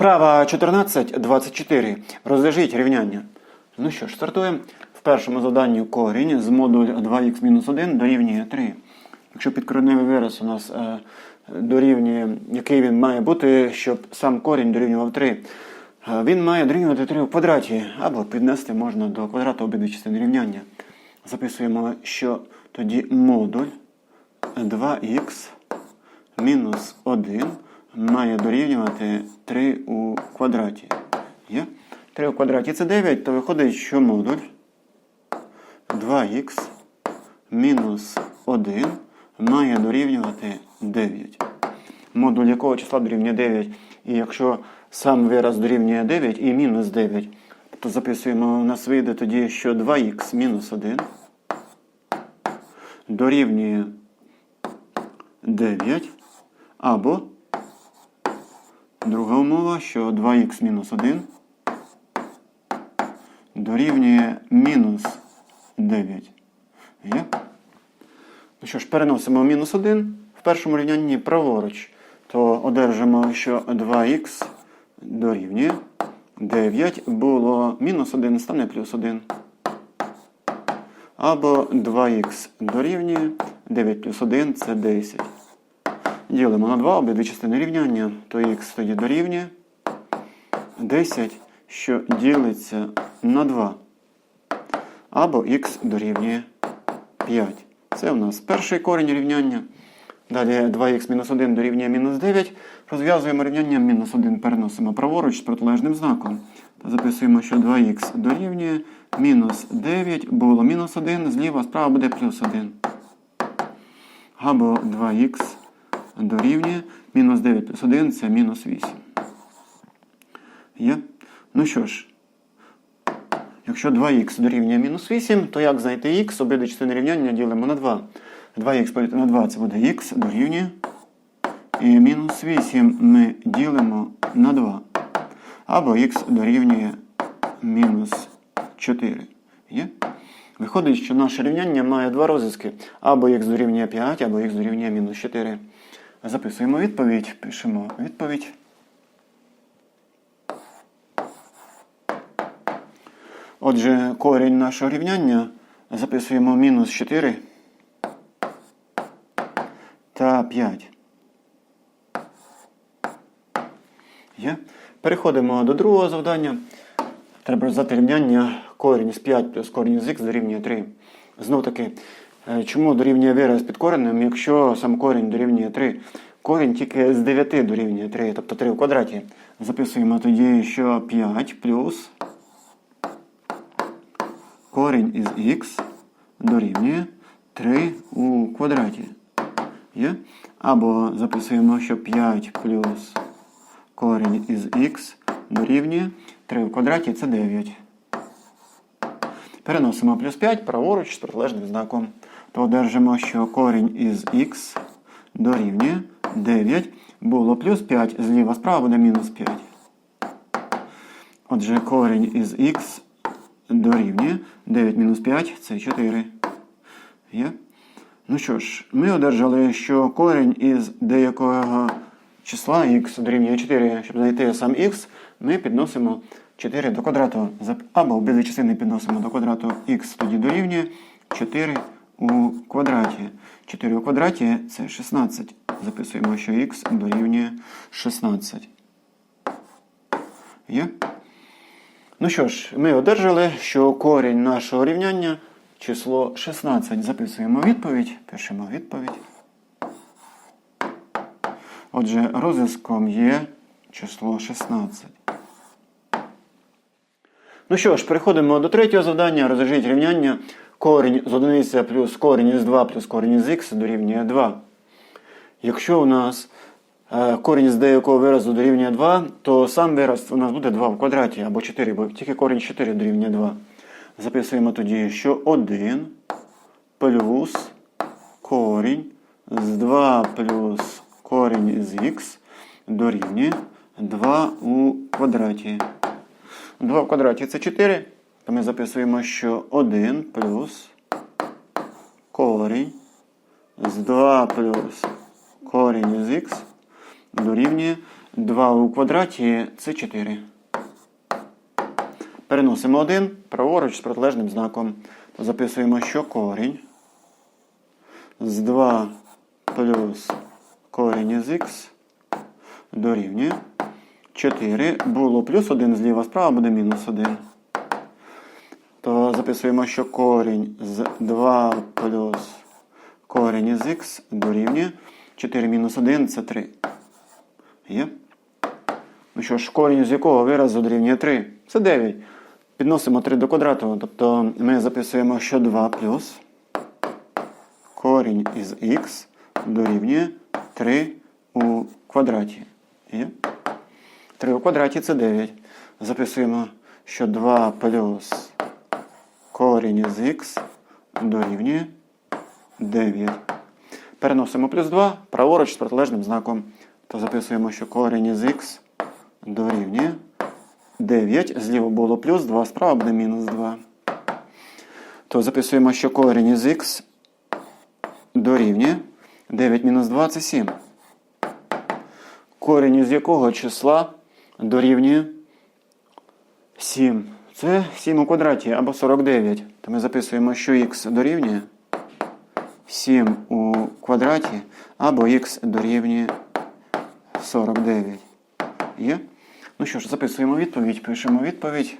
Вправа 14.24. Розв'яжіть рівняння. Ну що ж, стартуємо. В першому заданні корінь з модуль 2х-1 дорівнює 3. Якщо підкореневий вираз у нас е, дорівнює, який він має бути, щоб сам корінь дорівнював 3, е, він має дорівнювати 3 в квадраті, або піднести можна до квадрату обидві частини рівняння. Записуємо, що тоді модуль 2х мінус 1 має дорівнювати 3 у квадраті. Є? 3 у квадраті це 9, то виходить, що модуль 2х мінус 1 має дорівнювати 9. Модуль якого числа дорівнює 9. І якщо сам вираз дорівнює 9 і мінус 9, то записуємо, у нас вийде тоді, що 2х мінус 1 дорівнює 9. Або друга умова, що 2х мінус 1 дорівнює мінус 9. Є? Ну що ж, переносимо мінус 1 в першому рівнянні праворуч, то одержимо, що 2х дорівнює 9 було мінус 1, стане плюс 1. Або 2х дорівнює 9 плюс 1 це 10. Ділимо на 2 обидві частини рівняння, то х тоді дорівнює 10, що ділиться на 2. Або х дорівнює 5. Це у нас перший корінь рівняння. Далі 2х мінус 1 дорівнює мінус 9. Розв'язуємо рівняння мінус 1 переносимо праворуч з протилежним знаком. Записуємо, що 2х дорівнює мінус 9 було мінус 1, зліва справа буде плюс 1. Або 2х дорівнює мінус 9 плюс 1 це мінус 8. Є? Ну що ж, якщо 2х дорівнює мінус 8, то як знайти х? Обидві частини рівняння ділимо на 2. 2х поділити на 2 це буде х дорівнює. І мінус 8 ми ділимо на 2. Або х дорівнює мінус 4. Є? Виходить, що наше рівняння має два розв'язки. Або х дорівнює 5, або х дорівнює мінус 4. Записуємо відповідь, пишемо відповідь. Отже, корінь нашого рівняння записуємо мінус 4 та 5. Є? Переходимо до другого завдання. Треба розв'язати рівняння корінь з 5 плюс корінь з х дорівнює 3. Знов таки, чому дорівнює вираз під коренем, якщо сам корінь дорівнює 3? Корінь тільки з 9 дорівнює 3, тобто 3 в квадраті. Записуємо тоді, що 5 плюс корінь із х дорівнює 3 у квадраті. Є? Або записуємо, що 5 плюс корінь із х дорівнює 3 в квадраті це 9. Переносимо плюс 5 праворуч з протилежним знаком. То одержимо, що корінь із х дорівнює 9. Було плюс 5, зліва справа буде мінус 5. Отже, корінь із х дорівнює 9 мінус 5 це 4. Є? Ну що ж, ми одержали, що корінь із деякого числа х дорівнює 4. Щоб знайти сам х, ми підносимо 4 до квадрату. Або обидві частини підносимо до квадрату х тоді дорівнює 4 у квадраті. 4 у квадраті це 16. Записуємо, що х дорівнює 16. Є? Ну що ж, ми одержали, що корінь нашого рівняння число 16. Записуємо відповідь, пишемо відповідь. Отже, розв'язком є число 16. Ну що ж, переходимо до третього завдання. Розв'яжіть рівняння. Корінь з одиниця плюс корінь із 2 плюс корінь із х дорівнює 2. Якщо у нас е, корінь з деякого виразу дорівнює 2, то сам вираз у нас буде 2 в квадраті або 4, бо тільки корінь 4 дорівнює 2. Записуємо тоді, що 1 плюс корінь з 2 плюс корінь із х дорівнює 2 у квадраті. 2 в квадраті це 4. То ми записуємо, що 1 плюс корінь з 2 плюс корінь із х дорівнює 2 у квадраті це 4. Переносимо 1 праворуч з протилежним знаком. То записуємо, що корінь з 2 плюс корінь із х дорівнює 4. Було плюс 1 зліва справа буде мінус 1. Записуємо, що корінь з 2 плюс корінь із х дорівнює 4 мінус 1 це 3. Є? Ну що ж, корінь з якого виразу дорівнює 3? Це 9. Підносимо 3 до квадрату. Тобто ми записуємо, що 2 плюс корінь із х дорівнює 3 у квадраті. Є? 3 у квадраті це 9. Записуємо, що 2 плюс корінь із х дорівнює 9. Переносимо плюс 2 праворуч з протилежним знаком. То записуємо, що корінь із х дорівнює 9. Зліва було плюс 2, справа буде мінус 2. То записуємо, що корінь із х дорівнює 9 мінус 2 це 7. Корінь із якого числа дорівнює 7. Це 7 у квадраті або 49. То ми записуємо, що х дорівнює 7 у квадраті або х дорівнює 49. Є? Ну що ж, записуємо відповідь, пишемо відповідь.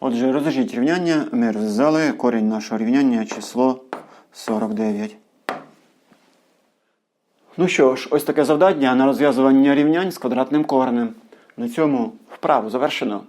Отже, розв'яжіть рівняння. Ми розв'язали корінь нашого рівняння число 49. Ну що ж, ось таке завдання на розв'язування рівнянь з квадратним коренем. На цьому вправу завершено.